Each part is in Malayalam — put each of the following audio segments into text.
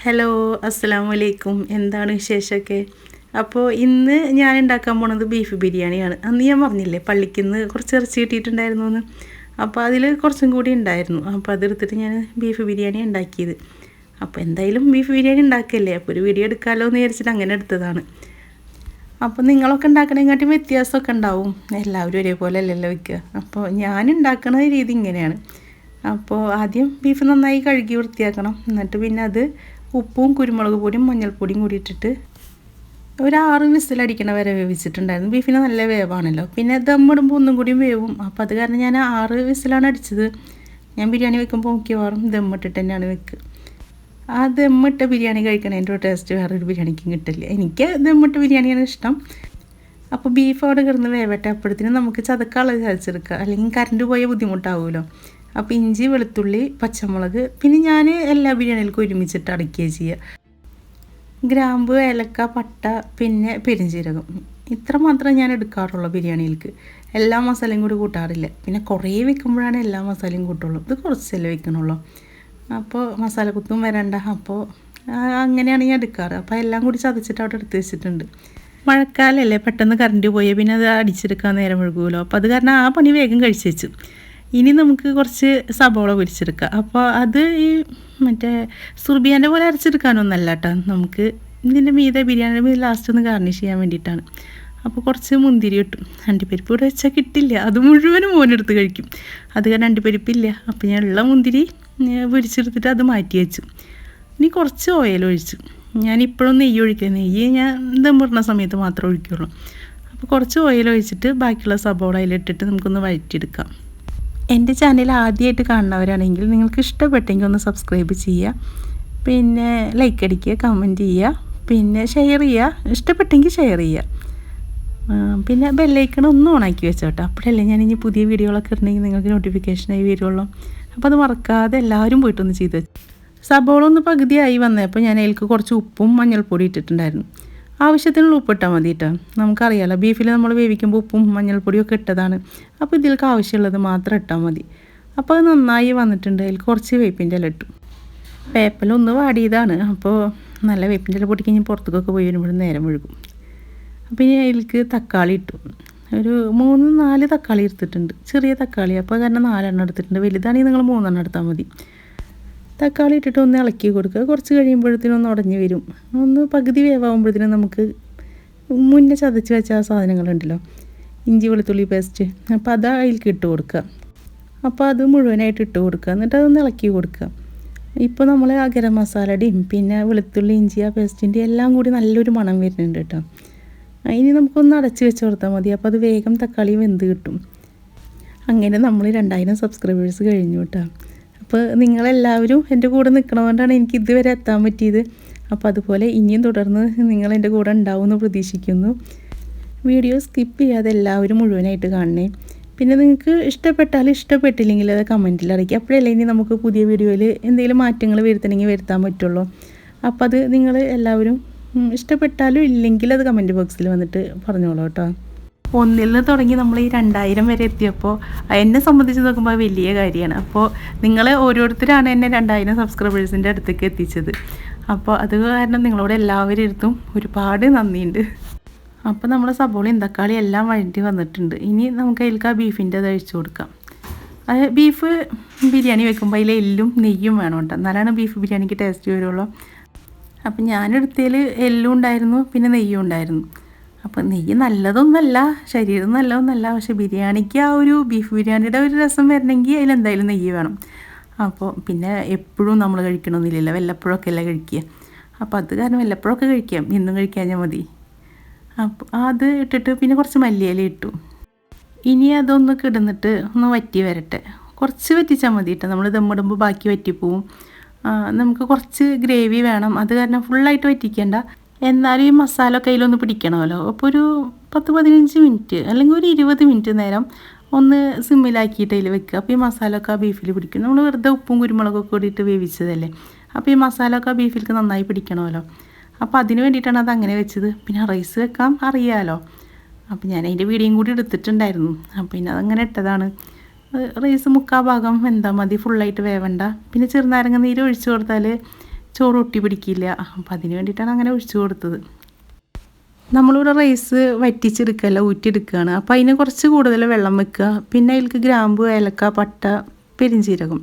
ഹലോ അസ്സലാമു അലൈക്കും എന്താണ് വിശേഷമൊക്കെ? അപ്പോൾ ഇന്ന് ഞാൻ ഉണ്ടാക്കാൻ പോണത് ബീഫ് ബിരിയാണിയാണ്. അന്ന് ഞാൻ പറഞ്ഞില്ലേ പള്ളിക്ക് നിന്ന് കുറച്ച് ഇറച്ചി കിട്ടിയിട്ടുണ്ടായിരുന്നു എന്ന് അപ്പോൾ അതിൽ കുറച്ചും കൂടി ഉണ്ടായിരുന്നു. അപ്പോൾ അതെടുത്തിട്ട് ഞാൻ ബീഫ് ബിരിയാണി ഉണ്ടാക്കിയത്. അപ്പോൾ എന്തായാലും ബീഫ് ബിരിയാണി ഉണ്ടാക്കല്ലേ? അപ്പോൾ ഒരു വീഡിയോ എടുക്കാമല്ലോ എന്ന് വിചാരിച്ചിട്ട് അങ്ങനെ എടുത്തതാണ്. അപ്പോൾ നിങ്ങളൊക്കെ ഉണ്ടാക്കണേക്കാട്ടും വ്യത്യാസമൊക്കെ ഉണ്ടാവും. എല്ലാവരും ഒരേപോലെ അല്ലല്ലോ വയ്ക്കുക അപ്പോൾ ഞാൻ ഉണ്ടാക്കുന്ന രീതി ഇങ്ങനെയാണ്. അപ്പോൾ ആദ്യം ബീഫ് നന്നായി കഴുകി വൃത്തിയാക്കണം. എന്നിട്ട് പിന്നെ അത് ഉപ്പും കുരുമുളക് പൊടിയും മഞ്ഞൾപ്പൊടിയും കൂടി ഇട്ടിട്ട് ഒരു ആറ് വിസിലടിക്കണ വരെ വേവിച്ചിട്ടുണ്ടായിരുന്നു. ബീഫിന് നല്ല വേവാണല്ലോ. പിന്നെ ദമ്മിടുമ്പോൾ ഒന്നും കൂടി വേവും. അപ്പോൾ അത് കാരണം ഞാൻ ആറ് വിസിലാണ് അടിച്ചത്. ഞാൻ ബിരിയാണി വെക്കുമ്പോൾ മിക്കവാറും ദമ്മിട്ടിട്ട് തന്നെയാണ് വെക്കുക ആ ദമ്മിട്ട ബിരിയാണി കഴിക്കണതിന്റെ ഒരു ടേസ്റ്റ് വേറൊരു ബിരിയാണിക്കും കിട്ടില്ല. എനിക്ക് ദമ്മിട്ട ബിരിയാണിയാണ് ഇഷ്ടം. അപ്പോൾ ബീഫ് അവിടെ കിടന്ന് വേവട്ടെ. അപ്പോഴത്തേനും നമുക്ക് ചതക്കാളത് ചതച്ചെടുക്കുക അല്ലെങ്കിൽ കറണ്ട് പോയാൽ ബുദ്ധിമുട്ടാവുമല്ലോ അപ്പോൾ ഇഞ്ചി വെളുത്തുള്ളി പച്ചമുളക് പിന്നെ ഞാൻ എല്ലാ ബിരിയാണികൾക്കും ഒരുമിച്ചിട്ട് അടയ്ക്കുകയാണ് ചെയ്യുക ഗ്രാമ്പ് ഏലക്ക പട്ട പിന്നെ പെരുംജീരകം ഇത്ര മാത്രമേ ഞാൻ എടുക്കാറുള്ളൂ ബിരിയാണിയിലേക്ക് എല്ലാ മസാലയും കൂടി കൂട്ടാറില്ല. പിന്നെ കുറേ വെക്കുമ്പോഴാണ് എല്ലാ മസാലയും കൂട്ടുള്ളൂ. ഇത് കുറച്ചല്ലേ വെക്കണുള്ളൂ. അപ്പോൾ മസാല കുത്തും വരണ്ട. അപ്പോൾ അങ്ങനെയാണ് ഞാൻ എടുക്കാറ്. അപ്പോൾ എല്ലാം കൂടി ചതച്ചിട്ട് അവിടെ എടുത്ത് വെച്ചിട്ടുണ്ട്. മഴക്കാലമല്ലേ പെട്ടെന്ന് കറണ്ട് പോയി പിന്നെ അത് അടിച്ചെടുക്കാൻ നേരം ഒഴുകുമല്ലോ അപ്പോൾ അത് കാരണം ആ പണി വേഗം കഴിച്ചു വെച്ചു ഇനി നമുക്ക് കുറച്ച് സബോള പൊരിച്ചെടുക്കാം. അപ്പോൾ അത് ഈ മറ്റേ സുർബിയാന്റെ പോലെ അരച്ചെടുക്കാനൊന്നല്ല കേട്ടോ നമുക്ക് ഇതിന്റെ മീതെ ബിരിയാണിയുടെ മീതെ ലാസ്റ്റ് ഒന്ന് ഗാർണിഷ് ചെയ്യാൻ വേണ്ടിയിട്ടാണ്. അപ്പോൾ കുറച്ച് മുന്തിരി കിട്ടും അണ്ടിപ്പരിപ്പ് ഇവിടെ വെച്ചാൽ കിട്ടില്ല. അത് മുഴുവനും മോനെടുത്ത് കഴിക്കും. അത് കാരണം അണ്ടിപ്പരിപ്പില്ല അപ്പോൾ ഞാൻ ഉള്ള മുന്തിരി പൊരിച്ചെടുത്തിട്ട് അത് മാറ്റി വെച്ചു. ഇനി കുറച്ച് ഓയിൽ ഒഴിച്ചു. ഞാൻ ഇപ്പോഴും നെയ്യ് ഒഴിക്കുക നെയ്യ് ഞാൻ ദമ്മിടുന്ന സമയത്ത് മാത്രമേ ഒഴിക്കുകയുള്ളൂ അപ്പോൾ കുറച്ച് ഓയിൽ ഒഴിച്ചിട്ട് ബാക്കിയുള്ള സബോള അതിലിട്ടിട്ട് നമുക്കൊന്ന് വഴറ്റിയെടുക്കാം. എന്റെ ചാനൽ ആദ്യമായിട്ട് കാണുന്നവരാണെങ്കിൽ നിങ്ങൾക്ക് ഇഷ്ടപ്പെട്ടെങ്കിൽ ഒന്ന് സബ്സ്ക്രൈബ് ചെയ്യുക. പിന്നെ ലൈക്ക് അടിക്കുക കമന്റ് ചെയ്യുക പിന്നെ ഷെയർ ചെയ്യുക ഇഷ്ടപ്പെട്ടെങ്കിൽ ഷെയർ ചെയ്യുക. പിന്നെ ബെല്ലൈക്കൺ ഒന്നും ഓണാക്കി വെച്ചോട്ടോ അപ്പോഴല്ലേ ഞാൻ ഇനി പുതിയ വീഡിയോകളൊക്കെ ഇടണമെങ്കിൽ നിങ്ങൾക്ക് നോട്ടിഫിക്കേഷനായി വരുള്ളൂ. അപ്പോൾ അത് മറക്കാതെ എല്ലാവരും പോയിട്ടൊന്ന് ചെയ്ത് വെച്ചു. സബോള ഒന്ന് പകുതിയായി വന്നപ്പോൾ ഞാൻ അതിൽക്ക് കുറച്ച് ഉപ്പും മഞ്ഞൾപ്പൊടി ഇട്ടിട്ടുണ്ടായിരുന്നു. ആവശ്യത്തിനുള്ള ഉപ്പിട്ടാൽ മതി കേട്ടോ നമുക്കറിയാലോ ബീഫിൽ നമ്മൾ വേവിക്കുമ്പോൾ ഉപ്പും മഞ്ഞൾപ്പൊടിയൊക്കെ ഇട്ടതാണ്. അപ്പോൾ ഇതിലേക്ക് ആവശ്യമുള്ളത് മാത്രം ഇട്ടാൽ മതി. അപ്പോൾ അത് നന്നായി വന്നിട്ടുണ്ട്. അതിൽ കുറച്ച് വേപ്പിന്റെ ഇല ഇട്ടു. പേപ്പലൊന്ന് വാടിയതാണ്. അപ്പോൾ നല്ല വേപ്പിന്റെ ഇല പൊട്ടിക്കഴിഞ്ഞ് പുറത്തേക്കൊക്കെ പോയി വരുമ്പോഴും നേരം ഒഴുകും അപ്പോൾ ഇനി അതിലേക്ക് തക്കാളി ഇട്ടു. ഒരു മൂന്ന് നാല് തക്കാളി എടുത്തിട്ടുണ്ട്. ചെറിയ തക്കാളി. അപ്പോൾ കാരണം നാലെണ്ണം എടുത്തിട്ടുണ്ട്. വലുതാണെങ്കിൽ നിങ്ങൾ മൂന്നെണ്ണം എടുത്താൽ മതി. തക്കാളി ഇട്ടിട്ട് ഒന്ന് ഇളക്കി കൊടുക്കുക. കുറച്ച് കഴിയുമ്പോഴത്തേനും ഒന്ന് ഉടഞ്ഞു വരും. ഒന്ന് പകുതി വേവാകുമ്പോഴത്തേനും നമുക്ക് മുന്നേ ചതച്ച് വെച്ച ആ സാധനങ്ങളുണ്ടല്ലോ. ഇഞ്ചി വെളുത്തുള്ളി പേസ്റ്റ് അപ്പോൾ അത് അതിലേക്ക് ഇട്ട് കൊടുക്കുക. അപ്പോൾ അത് മുഴുവനായിട്ട് ഇട്ട് കൊടുക്കുക. എന്നിട്ട് അതൊന്ന് ഇളക്കി കൊടുക്കുക. ഇപ്പോൾ നമ്മൾ ആ ഗരം മസാലയുടെയും പിന്നെ വെളുത്തുള്ളി ഇഞ്ചി ആ പേസ്റ്റിന്റെ എല്ലാം കൂടി നല്ലൊരു മണം വരുന്നുണ്ട് കേട്ടോ. ഇനി നമുക്കൊന്ന് അടച്ച് വെച്ച് കൊടുത്താൽ മതി. അപ്പോൾ അത് വേഗം തക്കാളി വെന്ത് കിട്ടും. അങ്ങനെ നമ്മൾ രണ്ടായിരം സബ്സ്ക്രൈബേഴ്സ് കഴിഞ്ഞു കേട്ടോ. അപ്പോൾ നിങ്ങളെല്ലാവരും എന്റെ കൂടെ നിൽക്കണതുകൊണ്ടാണ് എനിക്ക് ഇതുവരെ എത്താൻ പറ്റിയത്. അപ്പോൾ അതുപോലെ ഇനിയും തുടർന്ന് നിങ്ങൾ എന്റെ കൂടെ ഉണ്ടാവുമെന്ന് പ്രതീക്ഷിക്കുന്നു. വീഡിയോ സ്കിപ്പ് ചെയ്യാതെ എല്ലാവരും മുഴുവനായിട്ട് കാണണേ. പിന്നെ നിങ്ങൾക്ക് ഇഷ്ടപ്പെട്ടാലും ഇഷ്ടപ്പെട്ടില്ലെങ്കിൽ അത് കമന്റിൽ അറിയിക്കുക. അപ്പോഴല്ലേ ഇനി നമുക്ക് പുതിയ വീഡിയോയിൽ എന്തെങ്കിലും മാറ്റങ്ങൾ വരുത്തണമെങ്കിൽ വരുത്താൻ പറ്റുള്ളൂ. അപ്പോൾ അത് നിങ്ങൾ എല്ലാവരും ഇഷ്ടപ്പെട്ടാലും ഇല്ലെങ്കിൽ അത് കമന്റ് ബോക്സിൽ വന്നിട്ട് പറഞ്ഞോളൂ കേട്ടോ. ഒന്നിൽ നിന്ന് തുടങ്ങി നമ്മൾ ഈ രണ്ടായിരം വരെ എത്തിയപ്പോൾ എന്നെ സംബന്ധിച്ച് നോക്കുമ്പോൾ വലിയ കാര്യമാണ്. അപ്പോൾ നിങ്ങൾ ഓരോരുത്തരാണ് എന്നെ രണ്ടായിരം സബ്സ്ക്രൈബേഴ്സിന്റെ അടുത്തേക്ക് എത്തിച്ചത്. അപ്പോൾ അത് കാരണം നിങ്ങളോട് എല്ലാവരും ഇരുത്തും ഒരുപാട് നന്ദിയുണ്ട്. അപ്പോൾ നമ്മൾ സബോളയും തക്കാളി എല്ലാം വഴണ്ടി വന്നിട്ടുണ്ട്. ഇനി നമുക്ക് അതിലേക്ക് ആ ബീഫിന്റെ അത് അഴിച്ചു കൊടുക്കാം. അത് ബീഫ് ബിരിയാണി വെക്കുമ്പോൾ അതിൽ എല്ലും നെയ്യും വേണം കേട്ടോ. എന്നാലാണ് ബീഫ് ബിരിയാണിക്ക് ടേസ്റ്റ് വരുള്ളൂ. അപ്പം ഞാനെടുത്തതിൽ എല്ലും ഉണ്ടായിരുന്നു പിന്നെ നെയ്യും ഉണ്ടായിരുന്നു. അപ്പോൾ നെയ്യ് നല്ലതൊന്നല്ല ശരീരം നല്ലതൊന്നല്ല പക്ഷെ ബിരിയാണിക്ക് ആ ഒരു ബീഫ് ബിരിയാണിയുടെ ഒരു രസം വരണമെങ്കിൽ അതിലെന്തായാലും നെയ്യ് വേണം. അപ്പോൾ പിന്നെ എപ്പോഴും നമ്മൾ കഴിക്കണമെന്നില്ലല്ലോ വല്ലപ്പോഴൊക്കെ അല്ല കഴിക്കുക. അപ്പോൾ അത് കാരണം വല്ലപ്പോഴൊക്കെ കഴിക്കാം ഇന്നും കഴിക്കാഞ്ഞാൽ മതി. അപ്പോൾ അത് ഇട്ടിട്ട് പിന്നെ കുറച്ച് മല്ലിയില ഇട്ടു. ഇനി അതൊന്ന് കിടന്നിട്ട് ഒന്ന് വറ്റി വരട്ടെ. കുറച്ച് വറ്റിച്ചാൽ മതി കേട്ടോ നമ്മൾ ദമ്മിടുമ്പോൾ ബാക്കി വറ്റിപ്പോവും. നമുക്ക് കുറച്ച് ഗ്രേവി വേണം. അത് കാരണം ഫുള്ളായിട്ട് വറ്റിക്കേണ്ട. എന്നാലും ഈ മസാല കയ്യിലൊന്ന് പിടിക്കണമല്ലോ. അപ്പോൾ ഒരു പത്ത് പതിനഞ്ച് മിനിറ്റ് അല്ലെങ്കിൽ ഒരു ഇരുപത് മിനിറ്റ് നേരം ഒന്ന് സിമ്മിലാക്കിയിട്ട് അതിൽ വെക്കുക. അപ്പോൾ ഈ മസാല ഒക്കെ ആ ബീഫിൽ പിടിക്കും. നമ്മൾ വെറുതെ ഉപ്പും കുരുമുളകൊക്കെ കൂടിയിട്ട് വേവിച്ചതല്ലേ. അപ്പോൾ ഈ മസാല ഒക്കെ ആ ബീഫിലേക്ക് നന്നായി പിടിക്കണമല്ലോ. അപ്പോൾ അതിന് വേണ്ടിയിട്ടാണ് അത് അങ്ങനെ വെച്ചത്. പിന്നെ റൈസ് വെക്കാം അറിയാമല്ലോ അപ്പോൾ ഞാൻ അതിന്റെ വീഡിയോയും കൂടി എടുത്തിട്ടുണ്ടായിരുന്നു. അപ്പോൾ പിന്നെ അതങ്ങനെ ഇട്ടതാണ്. റൈസ് മുക്കാ ഭാഗം എന്താ മതി. ഫുള്ളായിട്ട് വേവണ്ട. പിന്നെ ചെറുനാരങ്ങ നീര് ഒഴിച്ചു കൊടുത്താൽ ചോറ് ഒട്ടി പിടിക്കില്ല. അപ്പം അതിന് വേണ്ടിയിട്ടാണ് അങ്ങനെ ഒഴിച്ചു കൊടുത്തത്. നമ്മളിവിടെ റൈസ് വറ്റിച്ചെടുക്കല്ല ഊറ്റിയെടുക്കുകയാണ് അപ്പോൾ അതിന് കുറച്ച് കൂടുതൽ വെള്ളം വെക്കുക. പിന്നെ അതിൽക്ക് ഗ്രാമ്പു ഏലക്ക പട്ട പെരിഞ്ചീരകം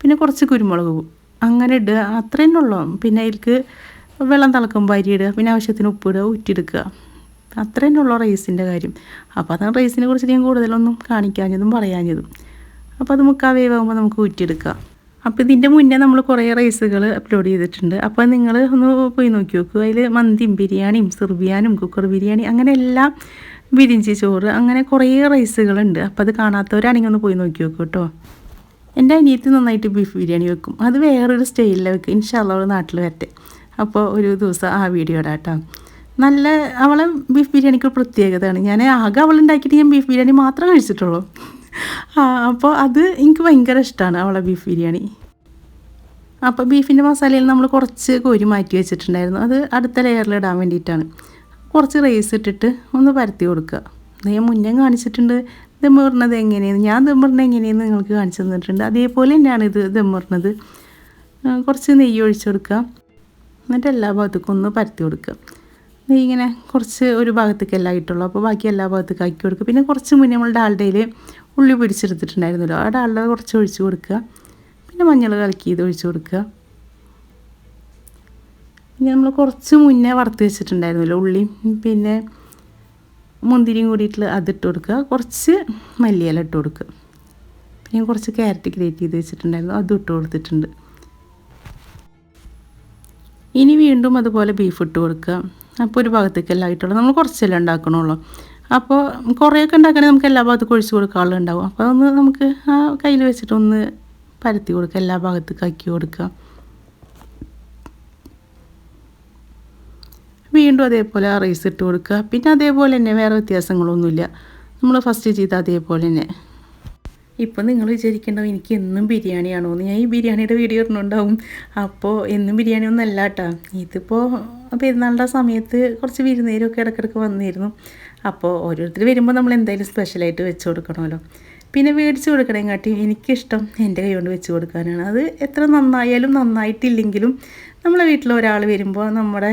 പിന്നെ കുറച്ച് കുരുമുളക് അങ്ങനെ ഇടുക. അത്രയും ഉള്ളൂ. പിന്നെ അതിൽക്ക് വെള്ളം തിളക്കുമ്പോൾ അരി ഇടുക. പിന്നെ ആവശ്യത്തിന് ഉപ്പിടുക ഊറ്റിയെടുക്കുക. അത്രയും ഉള്ളൂ റൈസിന്റെ കാര്യം. അപ്പോൾ അതാണ് റൈസിനെ കുറിച്ച് ഞാൻ കൂടുതലൊന്നും കാണിക്കാഞ്ഞതും പറയാഞ്ഞതും. അപ്പോൾ അത് മുക്കാൽ വേവാകുമ്പോൾ നമുക്ക് ഊറ്റിയെടുക്കാം. അപ്പോൾ ഇതിന്റെ മുന്നേ നമ്മൾ കുറേ റൈസുകൾ അപ്ലോഡ് ചെയ്തിട്ടുണ്ട്. അപ്പോൾ നിങ്ങൾ ഒന്ന് പോയി നോക്കി നോക്കൂ അതിൽ മന്തിയും ബിരിയാണിയും സിർബിയാനും കുക്കർ ബിരിയാണി അങ്ങനെ എല്ലാം ബിരിഞ്ചി ചോറ് അങ്ങനെ കുറേ റൈസുകളുണ്ട് അപ്പോൾ അത് കാണാത്തവരാണെങ്കിൽ ഒന്ന് പോയി നോക്കി നോക്കൂ കേട്ടോ. എന്റെ അനിയത്തി നന്നായിട്ട് ബീഫ് ബിരിയാണി വെക്കും. അത് വേറൊരു സ്റ്റൈലിൽ വെക്കും. ഇൻഷാല്ല അവൾ നാട്ടിൽ വരട്ടെ. അപ്പോൾ ഒരു ദിവസം ആ വീഡിയോ ഇടാം കേട്ടോ നല്ല അവളെ ബീഫ് ബിരിയാണിക്ക് പ്രത്യേകതയാണ്. ഞാൻ ആകെ അവളുണ്ടാക്കിയിട്ട് ഞാൻ ബീഫ് ബിരിയാണി മാത്രമേ കഴിച്ചിട്ടുള്ളൂ. അപ്പോൾ അത് എനിക്ക് ഭയങ്കര ഇഷ്ടമാണ് അവളെ ബീഫ് ബിരിയാണി. അപ്പോൾ ബീഫിന്റെ മസാലയിൽ നമ്മൾ കുറച്ച് കോരി മാറ്റി വെച്ചിട്ടുണ്ടായിരുന്നു. അത് അടുത്ത ലെയറിൽ ഇടാൻ വേണ്ടിയിട്ടാണ്. കുറച്ച് റൈസ് ഇട്ടിട്ട് ഒന്ന് പരത്തി കൊടുക്കുക. ഞാൻ മുന്നേ കാണിച്ചിട്ടുണ്ട് ദമ്മറിനത് എങ്ങനെയാണ് ഞാൻ ദമ്മിടുന്നത് എങ്ങനെയെന്ന് നിങ്ങൾക്ക് കാണിച്ചു തന്നിട്ടുണ്ട്. അതേപോലെ തന്നെയാണ് ഇത് ദമ്മറിനത് കുറച്ച് നെയ്യ് ഒഴിച്ചു കൊടുക്കുക. എന്നിട്ട് എല്ലാ ഭാഗത്തേക്കും ഒന്ന് പരത്തി കൊടുക്കുക. നെയ്യ് ഇങ്ങനെ കുറച്ച് ഒരു ഭാഗത്തേക്കല്ല ആയിട്ടുള്ളൂ അപ്പോൾ ബാക്കി എല്ലാ ഭാഗത്തേക്ക് ആക്കി കൊടുക്കുക. പിന്നെ കുറച്ച് മുന്നേ നമ്മൾ ഡാൽഡയിൽ ഉള്ളി പിടിച്ചെടുത്തിട്ടുണ്ടായിരുന്നല്ലോ അവിടെ അള്ള കുറച്ച് ഒഴിച്ച് കൊടുക്കുക. പിന്നെ മഞ്ഞൾ കലക്കി ഇത് ഒഴിച്ച് കൊടുക്കുക. പിന്നെ നമ്മൾ കുറച്ച് മുന്നേ വറുത്ത് വെച്ചിട്ടുണ്ടായിരുന്നല്ലോ ഉള്ളിയും പിന്നെ മുന്തിരിയും കൂടിയിട്ട് അതിട്ട് കൊടുക്കുക. കുറച്ച് മല്ലിയില ഇട്ട് കൊടുക്കുക. പിന്നെ കുറച്ച് ക്യാരറ്റ് ഗ്രേറ്റ് ചെയ്ത് വെച്ചിട്ടുണ്ടായിരുന്നു. അതും ഇട്ട് കൊടുത്തിട്ടുണ്ട്. ഇനി വീണ്ടും അതുപോലെ ബീഫ് ഇട്ട് കൊടുക്കുക. അപ്പോൾ ഒരു ഭാഗത്തേക്കെല്ലാം ആയിട്ടുള്ളൂ. നമ്മൾ കുറച്ചെല്ലാം ഉണ്ടാക്കണുള്ളൂ. അപ്പോൾ കുറേയൊക്കെ ഉണ്ടാക്കണമെങ്കിൽ നമുക്ക് എല്ലാ ഭാഗത്തും ഒഴിച്ച് കൊടുക്കാനുള്ള ഉണ്ടാവും അപ്പോൾ ഒന്ന് നമുക്ക് ആ കയ്യിൽ വെച്ചിട്ടൊന്ന് പരത്തി കൊടുക്കുക എല്ലാ ഭാഗത്തും കക്കി കൊടുക്കുക. വീണ്ടും അതേപോലെ ആ റൈസ് ഇട്ട് കൊടുക്കുക. പിന്നെ അതേപോലെ തന്നെ വേറെ വ്യത്യാസങ്ങളൊന്നുമില്ല. നമ്മൾ ഫസ്റ്റ് ചെയ്ത അതേപോലെ തന്നെ. ഇപ്പം നിങ്ങൾ വിചാരിക്കേണ്ടത് എനിക്ക് എന്നും ബിരിയാണിയാണോ എന്ന് ഞാൻ ഈ ബിരിയാണിയുടെ വീഡിയോ ഇടുന്നുണ്ടാവും. അപ്പോൾ എന്നും ബിരിയാണി ഒന്നല്ല കേട്ടോ. ഇതിപ്പോൾ പെരുന്നാളുടെ സമയത്ത് കുറച്ച് വിരുന്നേരമൊക്കെ ഇടയ്ക്കിടയ്ക്ക് വന്നിരുന്നു. അപ്പോൾ ഓരോരുത്തർ വരുമ്പോൾ നമ്മൾ എന്തായാലും സ്പെഷ്യലായിട്ട് വെച്ച് കൊടുക്കണമല്ലോ. പിന്നെ മേടിച്ച് കൊടുക്കണേക്കാട്ടി എനിക്കിഷ്ടം എന്റെ കൈ കൊണ്ട് വെച്ച് കൊടുക്കാനാണ്. അത് എത്ര നന്നായാലും നന്നായിട്ടില്ലെങ്കിലും നമ്മളെ വീട്ടിൽ ഒരാൾ വരുമ്പോൾ നമ്മുടെ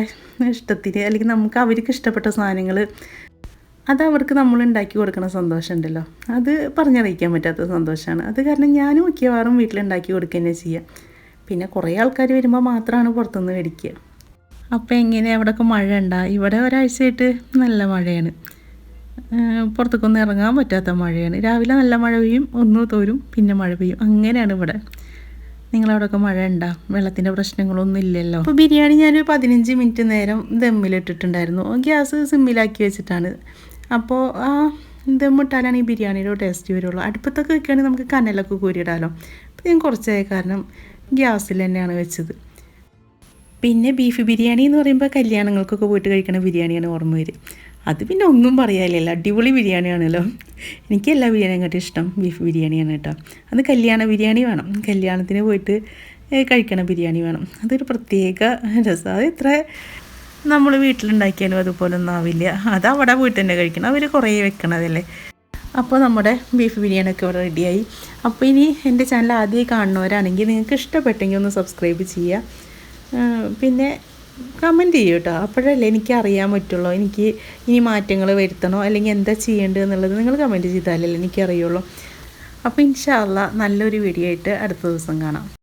ഇഷ്ടത്തിന് അല്ലെങ്കിൽ നമുക്ക് അവർക്ക് ഇഷ്ടപ്പെട്ട സാധനങ്ങൾ അത് അവർക്ക് നമ്മൾ ഉണ്ടാക്കി കൊടുക്കുന്ന സന്തോഷമുണ്ടല്ലോ അത് പറഞ്ഞറിയിക്കാൻ പറ്റാത്ത സന്തോഷമാണ് അത് കാരണം ഞാനും മിക്കവാറും വീട്ടിലുണ്ടാക്കി കൊടുക്കുക തന്നെ ചെയ്യുക പിന്നെ കുറേ ആൾക്കാർ വരുമ്പോൾ മാത്രമാണ് പുറത്തുനിന്ന് മേടിക്കുക അപ്പോൾ എങ്ങനെ അവിടെയൊക്കെ മഴ ഉണ്ടാ ഇവിടെ ഒരാഴ്ചയായിട്ട് നല്ല മഴയാണ്. പുറത്തേക്കൊന്നും ഇറങ്ങാൻ പറ്റാത്ത മഴയാണ്. രാവിലെ നല്ല മഴ പെയ്യും ഒന്ന് തോരും പിന്നെ മഴ പെയ്യും. അങ്ങനെയാണ് ഇവിടെ. നിങ്ങളവിടെയൊക്കെ മഴ ഉണ്ടാ വെള്ളത്തിന്റെ പ്രശ്നങ്ങളൊന്നും ഇല്ലല്ലോ. അപ്പോൾ ബിരിയാണി ഞാൻ പതിനഞ്ച് മിനിറ്റ് നേരം ദമ്മിലിട്ടിട്ടുണ്ടായിരുന്നു. ഗ്യാസ് സിമ്മിലാക്കി വെച്ചിട്ടാണ്. അപ്പോൾ ആ ദമ്മിട്ടാലാണ് ഈ ബിരിയാണിയുടെ ടേസ്റ്റ് വരുള്ളൂ. അടുപ്പത്തൊക്കെ വെക്കുകയാണെങ്കിൽ നമുക്ക് കനലൊക്കെ കൂരിയിടാമല്ലോ അപ്പോൾ ഞാൻ കുറച്ചായ കാരണം ഗ്യാസിൽ തന്നെയാണ് വെച്ചത്. പിന്നെ ബീഫ് ബിരിയാണി എന്ന് പറയുമ്പോൾ കല്യാണങ്ങൾക്കൊക്കെ പോയിട്ട് കഴിക്കണ ബിരിയാണിയാണ് ഓർമ്മ വരും അത് പിന്നെ ഒന്നും പറയാനില്ല. അടിപൊളി ബിരിയാണിയാണല്ലോ. എനിക്ക് എല്ലാ ബിരിയാണിയും കേട്ടോ ഇഷ്ടം ബീഫ് ബിരിയാണിയാണ് കേട്ടോ. അത് കല്യാണ ബിരിയാണി വേണം. കല്യാണത്തിന് പോയിട്ട് കഴിക്കണ ബിരിയാണി വേണം. അതൊരു പ്രത്യേക രസം. അത് ഇത്ര നമ്മൾ വീട്ടിലുണ്ടാക്കിയാലും അതുപോലെ ഒന്നും ആവില്ല. അത് അവിടെ പോയിട്ട് തന്നെ കഴിക്കണം. അവർ കുറേ വെക്കണതല്ലേ. അപ്പോൾ നമ്മുടെ ബീഫ് ബിരിയാണിയൊക്കെ ഇവിടെ റെഡിയായി അപ്പോൾ ഇനി എന്റെ ചാനൽ ആദ്യമായി കാണുന്നവരാണെങ്കിൽ നിങ്ങൾക്ക് ഇഷ്ടപ്പെട്ടെങ്കിൽ ഒന്ന് സബ്സ്ക്രൈബ് ചെയ്യുക. പിന്നെ കമന്റ് ചെയ്യൂ കേട്ടോ അപ്പോഴല്ലേ എനിക്ക് അറിയാൻ പറ്റുള്ളൂ. എനിക്ക് ഇനി മാറ്റങ്ങൾ വരുത്തണോ? അല്ലെങ്കിൽ എന്താ ചെയ്യേണ്ടത് എന്നുള്ളത് നിങ്ങൾ കമന്റ് ചെയ്താലല്ലേ എനിക്കറിയുള്ളൂ. അപ്പോൾ ഇൻഷാല്ല നല്ലൊരു വീഡിയോ ആയിട്ട് അടുത്ത ദിവസം കാണാം.